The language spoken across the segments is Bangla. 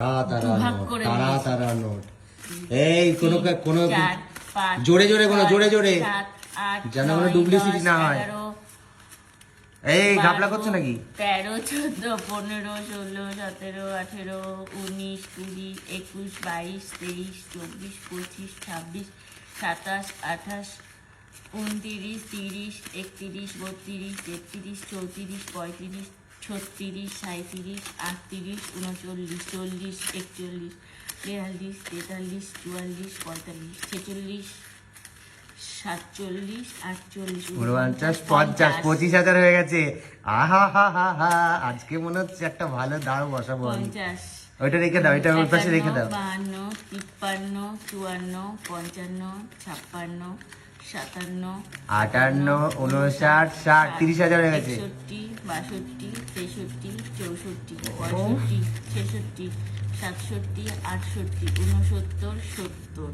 তারা তারা নোট এই কোনো কোনো জোরে জোরে ছয়, জোরে জোরে। যেন কোনো দশ, না হয়। এই বারো, করছ নাকি তেরো চোদ্দ পনেরো ষোলো সতেরো আঠেরো উনিশ কুড়ি একুশ বাইশ তেইশ চব্বিশ পঁচিশ ছাব্বিশ সাতাশ আঠাশ উনতিরিশ তিরিশ একতিরিশ বত্রিশ তেত্রিশ চৌত্রিশ পঁয়ত্রিশ ছত্রিশ সাঁত্রিশ আটত্রিশ উনচল্লিশ চল্লিশ একচল্লিশ বিয়াল্লিশ তেতাল্লিশ চুয়াল্লিশ পঁয়তাল্লিশ ছেচল্লিশ সাতচল্লিশ আটচল্লিশ উনপঞ্চাশ পঞ্চাশ পঁচিশ হাজার হয়ে গেছে। আহা হা হা হা আজকে মনে হচ্ছে একটা ভালো বসাবো পঞ্চাশ ওইটা রেখে দাও এটা ওর পাশে রেখে দাও। বাহান্ন তিপ্পান্ন চুয়ান্ন পঞ্চান্ন ছাপ্পান্ন সাতান্ন আটান্ন উনষাট ষাট তিরিশ হাজার হয়ে গেছে। বাষট্টি তেষট্টি চৌষট্টি পঁয়ষট্টি ছেষট্টি সাতষট্টি আটষট্টি উনসত্তর সত্তর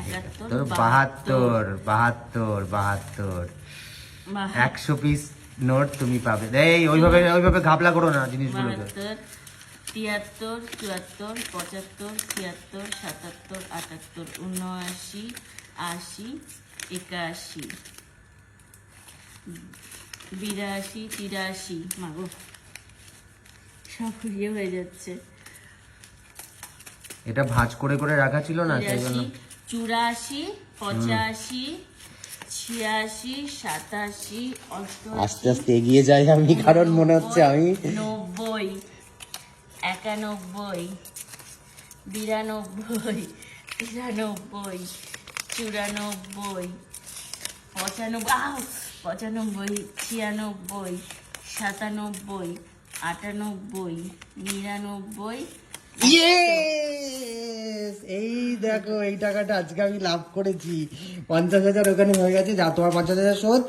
একাত্তর বাহাত্তর। বাহাত্তর বাহাত্তর একশো পিস নোট তুমি পাবে। এই ওইভাবে ওইভাবে ঘাপলা করো না জিনিসগুলোকে। তিয়াত্তর চুয়াত্তর পঁচাত্তর ছিয়াত্তর সাতাত্তর আটাত্তর উনআশি আশি একাশি। বিরাশি তিরাশি মাগো। সব ইয়ে হয়ে যাচ্ছে। এটা ভাঁজ করে করে রাখা ছিল না সেই জন্য। চুরাশি পঁচাশি ছিয়াশি সাতাশি আস্তে আস্তে এগিয়ে যাই আমি কারণ মনে হচ্ছে আমি নব্বই একানব্বই বিরানব্বই তিরানব্বই চুরানব্বই পঁচানব্বই! পঁচানব্বই ছিয়ানব্বই সাতানব্বই আটানব্বই নিরানব্বই এই দেখো এই টাকাটা আজকে আমি লাভ করেছি। পঞ্চাশ হাজার ওখানে হয়ে গেছে যা তোমার পঞ্চাশ হাজার শোধ।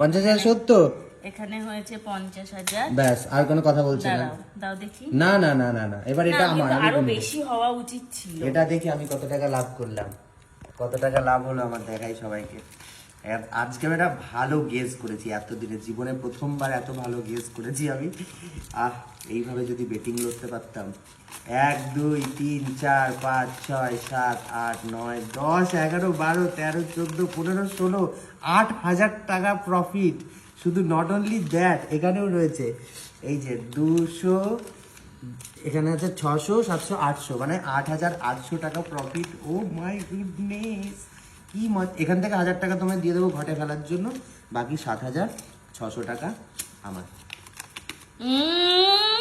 পঞ্চাশ হাজার শোধ তো? এখানে হয়েছে পঞ্চাশ হাজার। ব্যাস আর কোনো কথা বলছি না। দাও দেখি। না না না না না এবার এটা আমার আরও বেশি হওয়া উচিত ছিল। এটা দেখি আমি কত টাকা লাভ করলাম। কত টাকা লাভ হলো আমার দেখাই সবাইকে। আজকে আমি একটা ভালো গেস করেছি এতদিনে জীবনে প্রথমবার এত ভালো গেস করেছি আমি। আহ, এইভাবে যদি বেটিং করতে পারতাম। এক, দুই, তিন, চার, পাঁচ, ছয়, সাত, আট, নয়, দশ, এগারো, বারো, তেরো, চোদ্দ, পনেরো, ষোলো, আট হাজার টাকা প্রফিট শুধু নট অনলি দ্যাট এখানেও রয়েছে। এই যে দুশো, এখানে আছে ছশো, সাতশো, আটশো মানে আট হাজার আটশো টাকা প্রফিট ও মাই গুডনেস কি মত এখান থেকে হাজার টাকা তোমায় দিয়ে দেবো ঘটে ফেলার জন্য। বাকি সাত হাজার ছশো টাকা আমার।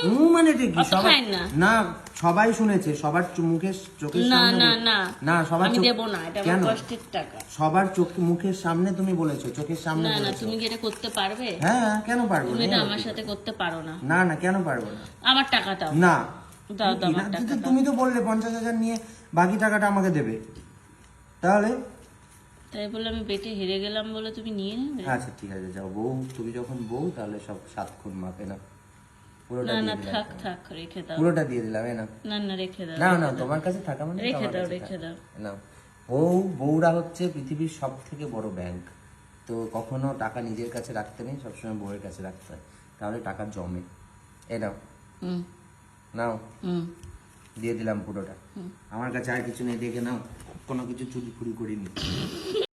হুম, মানে কি? সবাই না। সবাই শুনেছে সবার মুখে চোখের সামনে না না। না সবার আমি চোখ- না এটা আমার কষ্টের টাকা। সবার চোখ মুখের সামনে তুমি বলেছ চোখের সামনে না না বলেছ। তুমি কি এটা করতে পারবে? হ্যাঁ কেন পারব তুমি না? এটা আমার সাথে করতে পারো না। না না কেন পারব না? আমার টাকা দাও। না। দাও দাও আমার টাকা তুমি তো বললে পঞ্চাশ হাজার নিয়ে বাকি টাকাটা আমাকে দেবে। তাহলে তাই বলে আমি বেটে হেরে গেলাম বলে তুমি নিয়ে নেবে? আচ্ছা ঠিক আছে যাও। বউ তুমি যখন বউ তাহলে সব সাত খুন মাপে না পুরোটা না না থাক থাক রেখে দাও। পুরোটা দিয়ে দিলাম না না না রেখে দাও না না তোমার কাছে থাকা মানে রেখে দাও রেখে দাও। না বউ বউরা হচ্ছে পৃথিবীর সব থেকে বড় ব্যাংক তো কখনো টাকা নিজের কাছে রাখতে নেই সবসময় বউয়ের কাছে রাখতে হয়। তাহলে টাকা জমে। এ নাও। হুম। নাও। হুম। দিয়ে দিলাম পুরোটা। আমার কাছে আর কিছু নেই দেখে নাও। কোনো কিছু চুরি ফুরি করিনি।